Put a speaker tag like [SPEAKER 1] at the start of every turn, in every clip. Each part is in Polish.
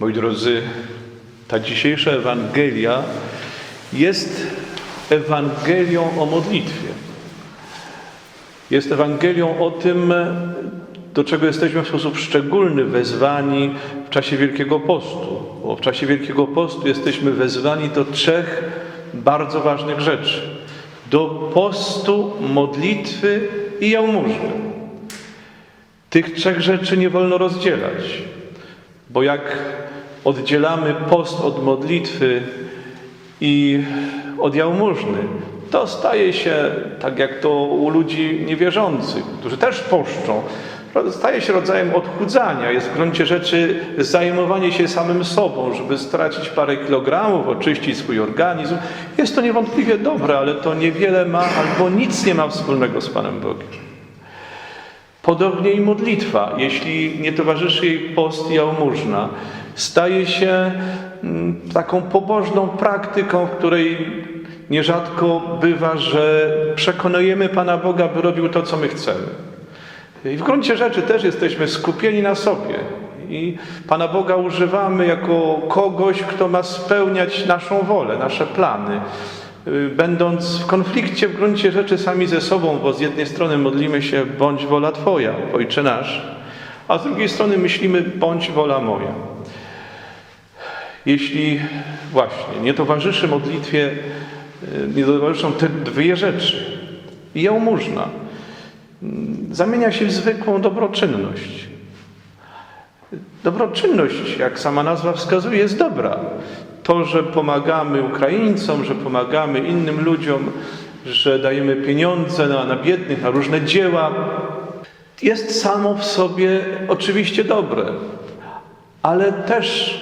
[SPEAKER 1] Moi drodzy, ta dzisiejsza Ewangelia jest Ewangelią o modlitwie. Jest Ewangelią o tym, do czego jesteśmy w sposób szczególny wezwani w czasie Wielkiego Postu. Bo w czasie Wielkiego Postu jesteśmy wezwani do trzech bardzo ważnych rzeczy. Do postu, modlitwy i jałmużny. Tych trzech rzeczy nie wolno rozdzielać, bo jak oddzielamy post od modlitwy i od jałmużny, to staje się, tak jak to u ludzi niewierzących, którzy też poszczą, staje się rodzajem odchudzania. Jest w gruncie rzeczy zajmowanie się samym sobą, żeby stracić parę kilogramów, oczyścić swój organizm. Jest to niewątpliwie dobre, ale to niewiele ma albo nic nie ma wspólnego z Panem Bogiem. Podobnie i modlitwa, jeśli nie towarzyszy jej post jałmużna, staje się mm, taką pobożną praktyką, w której nierzadko bywa, że przekonujemy Pana Boga, by robił to, co my chcemy. I w gruncie rzeczy też jesteśmy skupieni na sobie. I Pana Boga używamy jako kogoś, kto ma spełniać naszą wolę, nasze plany. Będąc w konflikcie w gruncie rzeczy sami ze sobą, bo z jednej strony modlimy się, bądź wola Twoja, Ojcze nasz, a z drugiej strony myślimy, bądź wola moja. Jeśli właśnie nie towarzyszy modlitwie, nie towarzyszą te dwie rzeczy, jałmużna, zamienia się w zwykłą dobroczynność. Dobroczynność, jak sama nazwa wskazuje, jest dobra. To, że pomagamy Ukraińcom, że pomagamy innym ludziom, że dajemy pieniądze na, na biednych, na różne dzieła, jest samo w sobie oczywiście dobre, ale też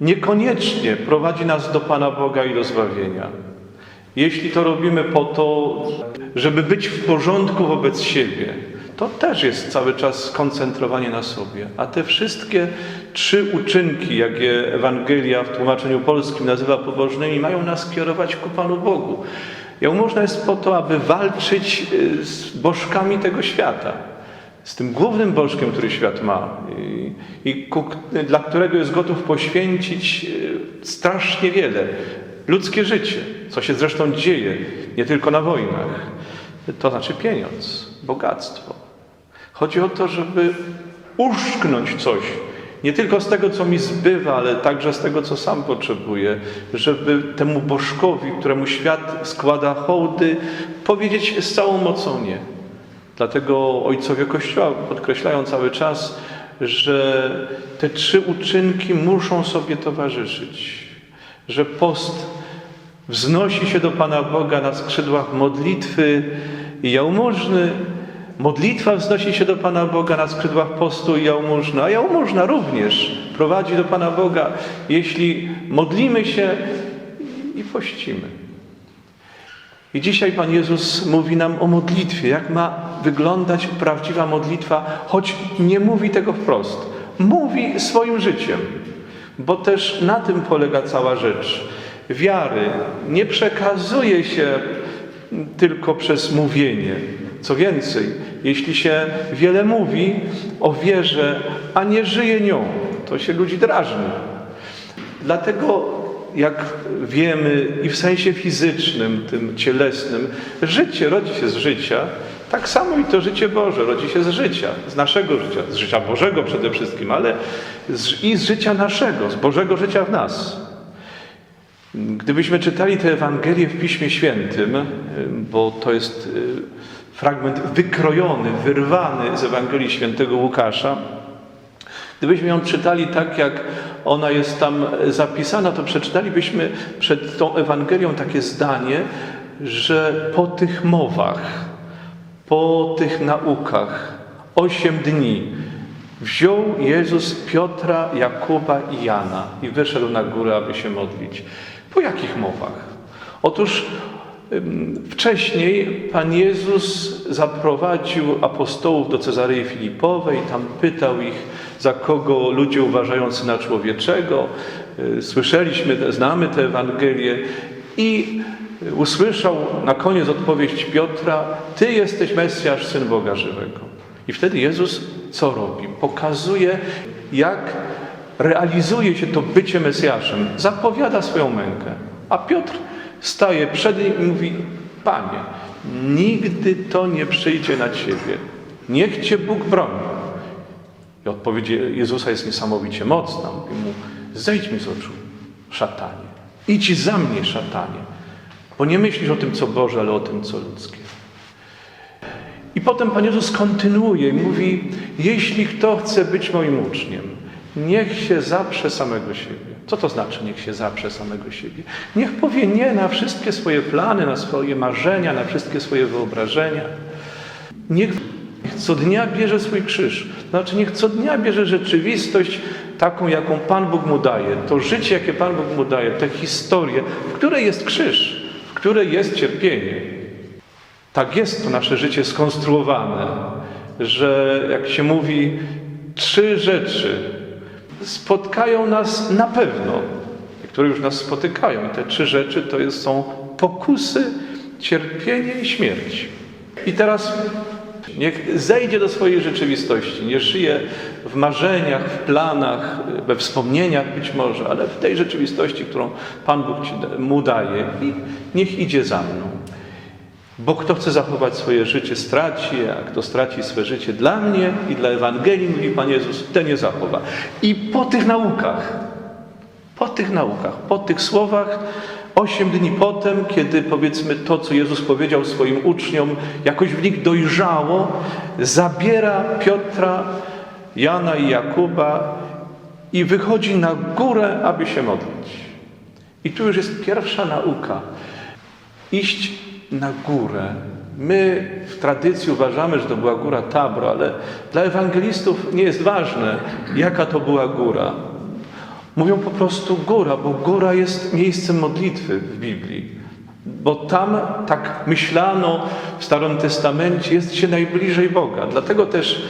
[SPEAKER 1] niekoniecznie prowadzi nas do Pana Boga i do zbawienia. Jeśli to robimy po to, żeby być w porządku wobec siebie, to też jest cały czas skoncentrowanie na sobie. A te wszystkie trzy uczynki, jakie Ewangelia w tłumaczeniu polskim nazywa pobożnymi, mają nas kierować ku Panu Bogu. Jałmużna jest po to, aby walczyć z bożkami tego świata. Z tym głównym bożkiem, który świat ma i, i ku, dla którego jest gotów poświęcić strasznie wiele. Ludzkie życie, co się zresztą dzieje, nie tylko na wojnach, to znaczy pieniądz, bogactwo. Chodzi o to, żeby uszknąć coś, nie tylko z tego, co mi zbywa, ale także z tego, co sam potrzebuję, żeby temu bożkowi, któremu świat składa hołdy, powiedzieć z całą mocą nie. Dlatego ojcowie Kościoła podkreślają cały czas, że te trzy uczynki muszą sobie towarzyszyć. Że post wznosi się do Pana Boga na skrzydłach modlitwy i jałmużny, modlitwa wznosi się do Pana Boga na skrzydłach postu i jałmużny, a jałmużna również prowadzi do Pana Boga, jeśli modlimy się i pościmy. I dzisiaj Pan Jezus mówi nam o modlitwie, jak ma wyglądać prawdziwa modlitwa, choć nie mówi tego wprost. Mówi swoim życiem, bo też na tym polega cała rzecz. Wiary nie przekazuje się tylko przez mówienie. Co więcej, jeśli się wiele mówi o wierze, a nie żyje nią, to się ludzi drażni. Dlatego jak wiemy i w sensie fizycznym, tym cielesnym, życie rodzi się z życia, tak samo i to życie Boże rodzi się z życia, z naszego życia, z życia Bożego przede wszystkim, ale z, i z życia naszego, z Bożego życia w nas. Gdybyśmy czytali tę Ewangelię w Piśmie Świętym, bo to jest fragment wykrojony, wyrwany z Ewangelii Świętego Łukasza, Gdybyśmy ją czytali tak, jak ona jest tam zapisana, to przeczytalibyśmy przed tą Ewangelią takie zdanie, że po tych mowach, po tych naukach, osiem dni wziął Jezus Piotra, Jakuba i Jana i wyszedł na górę, aby się modlić. Po jakich mowach? Otóż Wcześniej Pan Jezus zaprowadził apostołów do Cezarei Filipowej, tam pytał ich, za kogo ludzie uważają Syna Człowieczego. Słyszeliśmy, znamy tę Ewangelię i usłyszał na koniec odpowiedź Piotra, Ty jesteś Mesjasz, Syn Boga Żywego. I wtedy Jezus co robi? Pokazuje, jak realizuje się to bycie Mesjaszem, zapowiada swoją mękę. A Piotr staje przed nim i mówi: Panie, nigdy to nie przyjdzie na ciebie. Niech cię Bóg broni. I odpowiedź Jezusa jest niesamowicie mocna. Mówi mu: Zejdź mi z oczu, szatanie. Idź za mnie, szatanie. Bo nie myślisz o tym, co Boże, ale o tym, co ludzkie. I potem Pan Jezus kontynuuje i mówi: Jeśli kto chce być moim uczniem, niech się zaprze samego siebie. Co to znaczy, niech się zaprze samego siebie? Niech powie nie na wszystkie swoje plany, na swoje marzenia, na wszystkie swoje wyobrażenia. Niech co dnia bierze swój krzyż. Znaczy, niech co dnia bierze rzeczywistość taką, jaką Pan Bóg mu daje. To życie, jakie Pan Bóg mu daje, tę historię, w której jest krzyż, w której jest cierpienie. Tak jest to nasze życie skonstruowane, że jak się mówi, trzy rzeczy spotkają nas na pewno, które już nas spotykają. I te trzy rzeczy to jest, są pokusy, cierpienie i śmierć. I teraz niech zejdzie do swojej rzeczywistości, nie żyje w marzeniach, w planach, we wspomnieniach być może, ale w tej rzeczywistości, którą Pan Bóg mu daje i niech idzie za mną. Bo kto chce zachować swoje życie, straci, a kto straci swoje życie dla mnie i dla Ewangelii, mówi Pan Jezus, ten nie zachowa. I po tych naukach, po tych naukach, po tych słowach, osiem dni potem, kiedy powiedzmy to, co Jezus powiedział swoim uczniom, jakoś w nich dojrzało, zabiera Piotra, Jana i Jakuba i wychodzi na górę, aby się modlić. I tu już jest pierwsza nauka. Iść na górę. My w tradycji uważamy, że to była góra Tabor, ale dla ewangelistów nie jest ważne, jaka to była góra. Mówią po prostu góra, bo góra jest miejscem modlitwy w Biblii. Bo tam, tak myślano w Starym Testamencie, jest się najbliżej Boga. Dlatego też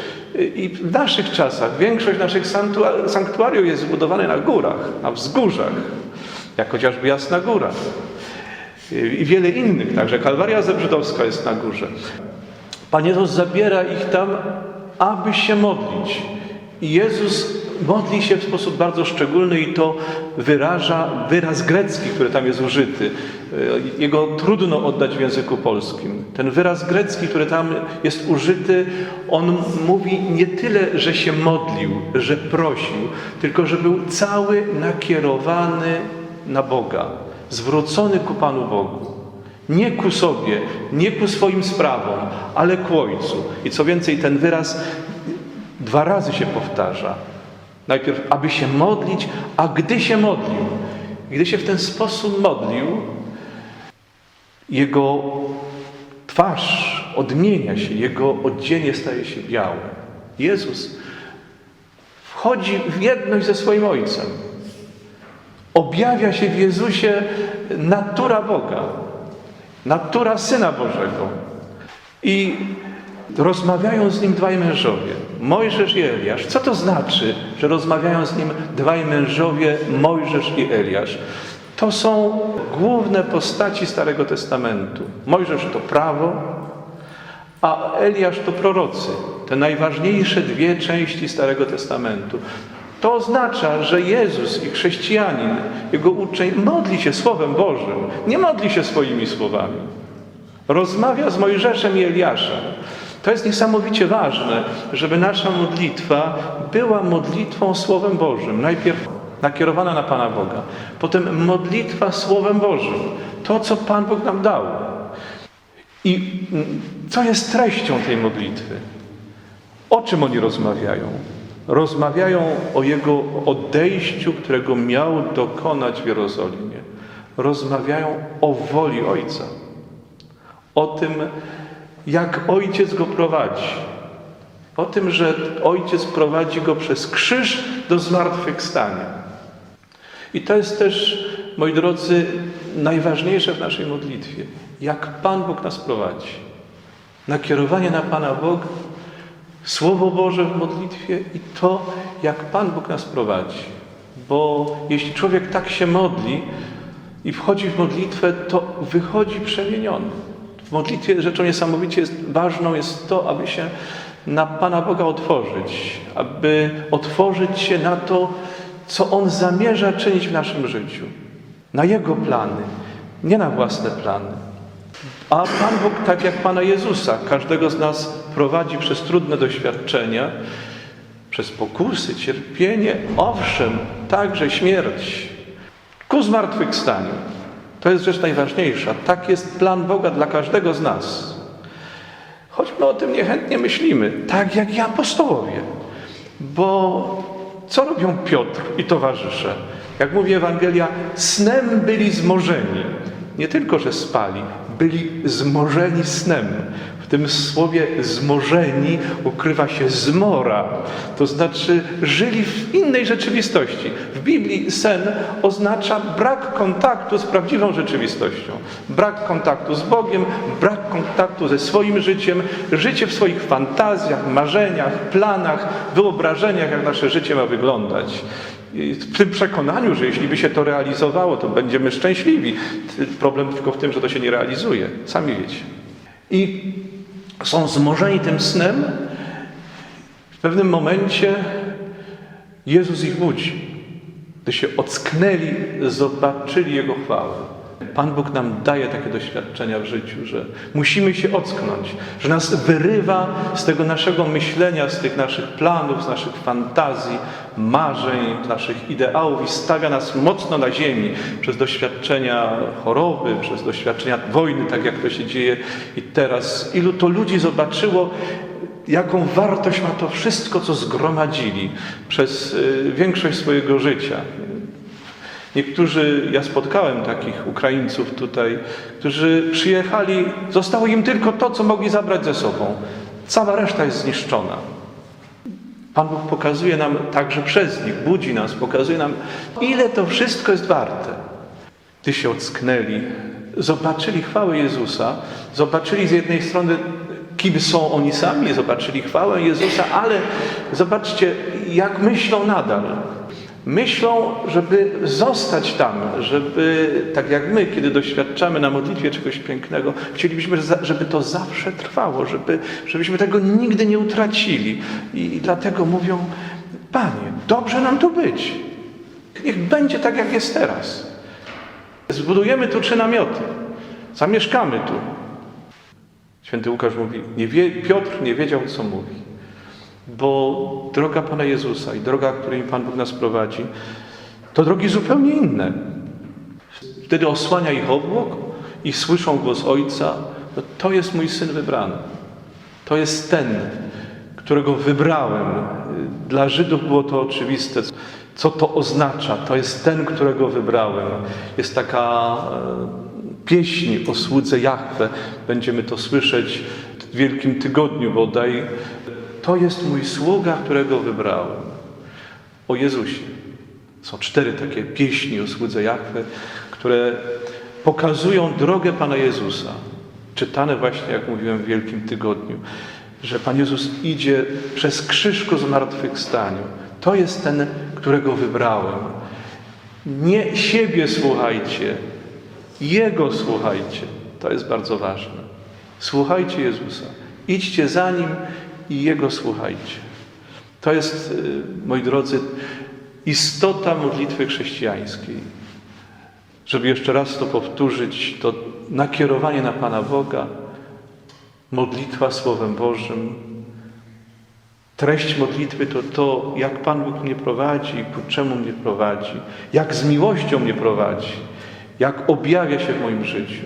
[SPEAKER 1] i w naszych czasach większość naszych sanktuariów jest zbudowane na górach, na wzgórzach, jak chociażby Jasna Góra i wiele innych, także Kalwaria Zebrzydowska jest na górze. Pan Jezus zabiera ich tam, aby się modlić. I Jezus modli się w sposób bardzo szczególny i to wyraża wyraz grecki, który tam jest użyty. Jego trudno oddać w języku polskim. Ten wyraz grecki, który tam jest użyty, on mówi nie tyle, że się modlił, że prosił, tylko że był cały nakierowany na Boga zwrócony ku Panu Bogu. Nie ku sobie, nie ku swoim sprawom, ale ku Ojcu. I co więcej, ten wyraz dwa razy się powtarza. Najpierw, aby się modlić, a gdy się modlił, gdy się w ten sposób modlił, jego twarz odmienia się, jego odzienie staje się białe. Jezus wchodzi w jedność ze swoim Ojcem. Objawia się w Jezusie natura Boga, natura Syna Bożego. I rozmawiają z nim dwaj mężowie, Mojżesz i Eliasz. Co to znaczy, że rozmawiają z nim dwaj mężowie, Mojżesz i Eliasz? To są główne postaci Starego Testamentu. Mojżesz to prawo, a Eliasz to prorocy. Te najważniejsze dwie części Starego Testamentu. To oznacza, że Jezus i chrześcijanin, jego uczeń, modli się Słowem Bożym, nie modli się swoimi słowami. Rozmawia z Mojżeszem i Eliaszem. To jest niesamowicie ważne, żeby nasza modlitwa była modlitwą Słowem Bożym. Najpierw nakierowana na Pana Boga, potem modlitwa Słowem Bożym. To, co Pan Bóg nam dał. I co jest treścią tej modlitwy? O czym oni rozmawiają? Rozmawiają o Jego odejściu, którego miał dokonać w Jerozolimie. Rozmawiają o woli Ojca. O tym, jak Ojciec go prowadzi. O tym, że Ojciec prowadzi go przez krzyż do zmartwychwstania. I to jest też, moi drodzy, najważniejsze w naszej modlitwie. Jak Pan Bóg nas prowadzi. Nakierowanie na Pana Boga Słowo Boże w modlitwie i to, jak Pan Bóg nas prowadzi. Bo jeśli człowiek tak się modli i wchodzi w modlitwę, to wychodzi przemieniony. W modlitwie rzeczą niesamowicie jest, ważną jest to, aby się na Pana Boga otworzyć, aby otworzyć się na to, co On zamierza czynić w naszym życiu. Na Jego plany, nie na własne plany. A Pan Bóg, tak jak Pana Jezusa, każdego z nas prowadzi przez trudne doświadczenia, przez pokusy, cierpienie, owszem, także śmierć, ku zmartwychwstaniu. To jest rzecz najważniejsza. Tak jest plan Boga dla każdego z nas. Choć my o tym niechętnie myślimy, tak jak i apostołowie. Bo co robią Piotr i towarzysze? Jak mówi Ewangelia, snem byli zmorzeni. Nie tylko, że spali, byli zmorzeni snem. Tym słowie zmorzeni ukrywa się zmora, to znaczy żyli w innej rzeczywistości. W Biblii sen oznacza brak kontaktu z prawdziwą rzeczywistością, brak kontaktu z Bogiem, brak kontaktu ze swoim życiem, życie w swoich fantazjach, marzeniach, planach, wyobrażeniach, jak nasze życie ma wyglądać. W tym przekonaniu, że jeśli by się to realizowało, to będziemy szczęśliwi. Problem tylko w tym, że to się nie realizuje. Sami wiecie. I są zmorzeni tym snem. W pewnym momencie Jezus ich budzi. Gdy się ocknęli, zobaczyli Jego chwałę. Pan Bóg nam daje takie doświadczenia w życiu, że musimy się ocknąć, że nas wyrywa z tego naszego myślenia, z tych naszych planów, z naszych fantazji, marzeń, naszych ideałów i stawia nas mocno na ziemi przez doświadczenia choroby, przez doświadczenia wojny, tak jak to się dzieje i teraz. Ilu to ludzi zobaczyło, jaką wartość ma to wszystko, co zgromadzili przez y, większość swojego życia. Niektórzy, ja spotkałem takich Ukraińców tutaj, którzy przyjechali, zostało im tylko to, co mogli zabrać ze sobą. Cała reszta jest zniszczona. Pan Bóg pokazuje nam także przez nich, budzi nas, pokazuje nam, ile to wszystko jest warte. Gdy się ocknęli, zobaczyli chwałę Jezusa, zobaczyli z jednej strony, kim są oni sami, zobaczyli chwałę Jezusa, ale zobaczcie, jak myślą nadal. Myślą, żeby zostać tam, żeby, tak jak my, kiedy doświadczamy na modlitwie czegoś pięknego, chcielibyśmy, żeby to zawsze trwało, żeby, żebyśmy tego nigdy nie utracili. I dlatego mówią, Panie, dobrze nam tu być. Niech będzie tak, jak jest teraz. Zbudujemy tu trzy namioty. Zamieszkamy tu. Święty Łukasz mówi, nie wie, Piotr nie wiedział, co mówi. Bo droga Pana Jezusa i droga, której Pan Bóg nas prowadzi, to drogi zupełnie inne. Wtedy osłania ich obłok i słyszą głos Ojca, no to jest mój Syn wybrany. To jest ten, którego wybrałem. Dla Żydów było to oczywiste. Co to oznacza? To jest ten, którego wybrałem. Jest taka e, pieśń o słudze Jahwe. Będziemy to słyszeć w Wielkim Tygodniu bodaj. To jest mój sługa, którego wybrałem. O Jezusie. Są cztery takie pieśni o słudze Jahwe, które pokazują drogę Pana Jezusa. Czytane właśnie, jak mówiłem, w Wielkim Tygodniu. Że Pan Jezus idzie przez krzyż ku zmartwychwstaniu. To jest ten, którego wybrałem. Nie siebie słuchajcie, Jego słuchajcie. To jest bardzo ważne. Słuchajcie Jezusa. Idźcie za Nim i Jego słuchajcie. To jest, moi drodzy, istota modlitwy chrześcijańskiej. Żeby jeszcze raz to powtórzyć, to nakierowanie na Pana Boga, modlitwa Słowem Bożym. Treść modlitwy to to, jak Pan Bóg mnie prowadzi, ku czemu mnie prowadzi, jak z miłością mnie prowadzi, jak objawia się w moim życiu.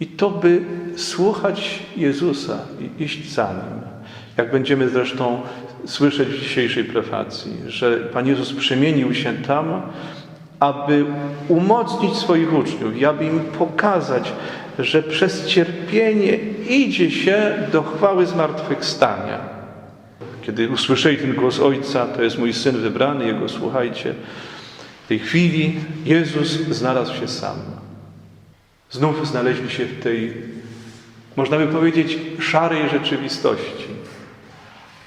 [SPEAKER 1] I to, by słuchać Jezusa i iść za Nim. Jak będziemy zresztą słyszeć w dzisiejszej prefacji, że Pan Jezus przemienił się tam, aby umocnić swoich uczniów i aby im pokazać, że przez cierpienie idzie się do chwały zmartwychwstania. Kiedy usłyszeli ten głos Ojca, to jest mój Syn wybrany, Jego słuchajcie, w tej chwili Jezus znalazł się sam. Znów znaleźli się w tej, można by powiedzieć, szarej rzeczywistości.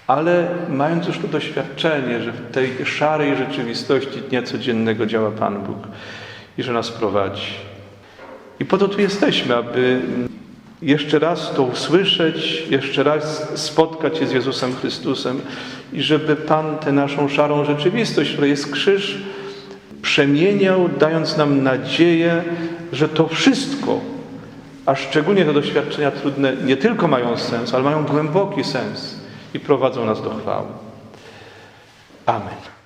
[SPEAKER 1] Ale mając już to doświadczenie, że w tej szarej rzeczywistości dnia codziennego działa Pan Bóg i że nas prowadzi. I po to tu jesteśmy, aby jeszcze raz to usłyszeć, jeszcze raz spotkać się z Jezusem Chrystusem i żeby Pan tę naszą szarą rzeczywistość, która jest krzyż, przemieniał, dając nam nadzieję, że to wszystko, a szczególnie te doświadczenia trudne, nie tylko mają sens, ale mają głęboki sens i prowadzą nas do chwały. Amen.